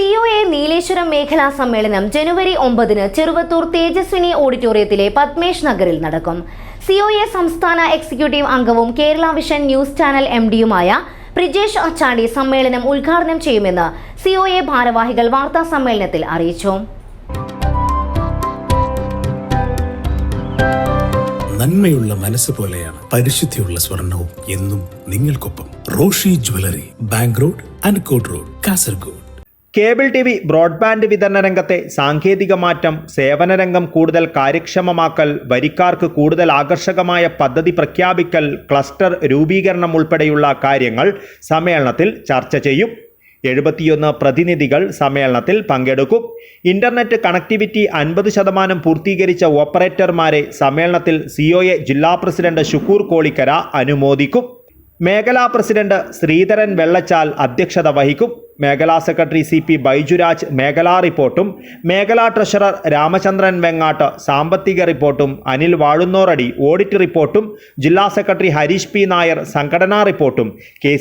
C O A Nileshwaram മേഖലാ സമ്മേളനം ജനുവരി ഒമ്പതിന് ചെറുവത്തൂർ തേജസ്വിനി ഓഡിറ്റോറിയത്തിലെ പത്മേഷ് നഗറിൽ നടക്കും. സി ഒ എ സംസ്ഥാന എക്സിക്യൂട്ടീവ് അംഗവും Kerala vision news channel M ഡിയുമായ Prijesh Achandi സമ്മേളനം ഉദ്ഘാടനം ചെയ്യുമെന്ന് സി ഒ എ ഭാരവാഹികൾ വാർത്താ സമ്മേളനത്തിൽ അറിയിച്ചു. നന്മയുള്ള മനസ്സ് പോലെയാണ് പരിശുദ്ധിയുള്ള സ്വർണവും എന്നും നിങ്ങൾക്കൊപ്പം Roshi jewellery bank road Ankot road Kasaragod. Cable T V broadband വിതരണ രംഗത്തെ സാങ്കേതിക മാറ്റം സേവന രംഗം കൂടുതൽ കാര്യക്ഷമമാക്കൽ വരിക്കാർക്ക് കൂടുതൽ ആകർഷകമായ പദ്ധതി പ്രഖ്യാപിക്കൽ ക്ലസ്റ്റർ രൂപീകരണം ഉൾപ്പെടെയുള്ള കാര്യങ്ങൾ സമ്മേളനത്തിൽ ചർച്ച ചെയ്യും. എഴുപത്തിയൊന്ന് പ്രതിനിധികൾ സമ്മേളനത്തിൽ പങ്കെടുക്കും. ഇന്റർനെറ്റ് കണക്ടിവിറ്റി അൻപത് ശതമാനം പൂർത്തീകരിച്ച ഓപ്പറേറ്റർമാരെ സമ്മേളനത്തിൽ സിഒഎ ജില്ലാ പ്രസിഡന്റ് ഷുക്കൂർ കോളിക്കര അനുമോദിക്കും. മേഖലാ പ്രസിഡന്റ് ശ്രീധരൻ വെള്ളച്ചാൽ അധ്യക്ഷത വഹിക്കും. മേഖലാ സെക്രട്ടറി സി പി ബൈജുരാജ് മേഖലാ റിപ്പോർട്ടും മേഖലാ ട്രഷറർ രാമചന്ദ്രൻ വെങ്ങാട്ട് സാമ്പത്തിക റിപ്പോർട്ടും അനിൽ വാഴുന്നോറടി ഓഡിറ്റ് റിപ്പോർട്ടും ജില്ലാ സെക്രട്ടറി ഹരീഷ് പി നായർ സംഘടനാ റിപ്പോർട്ടും K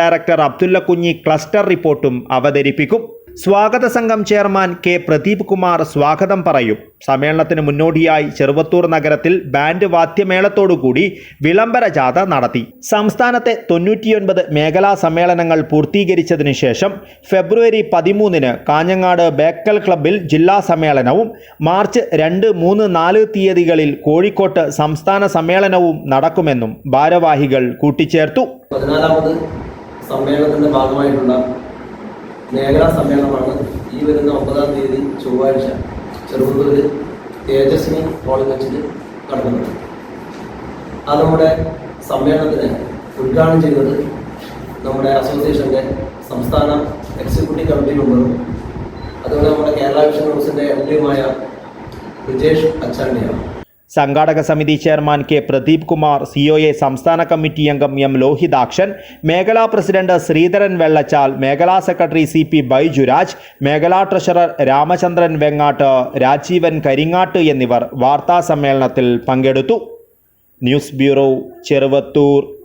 director Abdulla Kunhi cluster റിപ്പോർട്ടും അവതരിപ്പിക്കും. സ്വാഗത സംഘം ചെയർമാൻ കെ പ്രദീപ് കുമാർ സ്വാഗതം പറയും. സമ്മേളനത്തിന് മുന്നോടിയായി ചെറുവത്തൂർ നഗരത്തിൽ ബാൻഡ് വാദ്യമേളത്തോടുകൂടി വിളംബര ജാഥ നടത്തി. സംസ്ഥാനത്തെ തൊണ്ണൂറ്റിയൊൻപത് മേഖലാ സമ്മേളനങ്ങൾ പൂർത്തീകരിച്ചതിനു ശേഷം ഫെബ്രുവരി പതിമൂന്നിന് കാഞ്ഞങ്ങാട് ബേക്കൽ ക്ലബ്ബിൽ ജില്ലാ സമ്മേളനവും മാർച്ച് രണ്ട് മൂന്ന് നാല് തീയതികളിൽ കോഴിക്കോട്ട് സംസ്ഥാന സമ്മേളനവും നടക്കുമെന്നും ഭാരവാഹികൾ കൂട്ടിച്ചേർത്തു. സമ്മേളനത്തിന്റെ ഭാഗമായിട്ടുള്ള മേഖലാ സമ്മേളനമാണ് ഈ വരുന്ന ഒമ്പതാം തീയതി ചൊവ്വാഴ്ച ചെറുപ്പൂരിൽ തേജസ്വിനി കോളേജിൽ നടക്കുന്നത്. ആ നമ്മുടെ സമ്മേളനത്തിന് ഉദ്ഘാടനം ചെയ്തത് നമ്മുടെ അസോസിയേഷന്റെ സംസ്ഥാന എക്സിക്യൂട്ടീവ് കമ്മിറ്റി മെമ്പറും അതുപോലെ നമ്മുടെ കേരള വിഷൻ ഹൗസിന്റെ എം ഡിയുമായ ബ്രിജേഷ് അച്ചാണ്ടിയാണ് സംഘാടക സമിതി chairman K Pradeep Kumar COA സംസ്ഥാന കമ്മിറ്റി അംഗം എം ലോഹിതാക്ഷൻ മേഖലാ പ്രസിഡന്റ് ശ്രീധരൻ വെള്ളച്ചാൽ മേഖലാ സെക്രട്ടറി സി പി ബൈജുരാജ് മേഖലാ ട്രഷറർ രാമചന്ദ്രൻ വെങ്ങാട്ട് രാജീവൻ കരിങ്ങാട്ട് എന്നിവർ വാർത്താ സമ്മേളനത്തിൽ പങ്കെടുത്തു. News bureau Cheruvathur.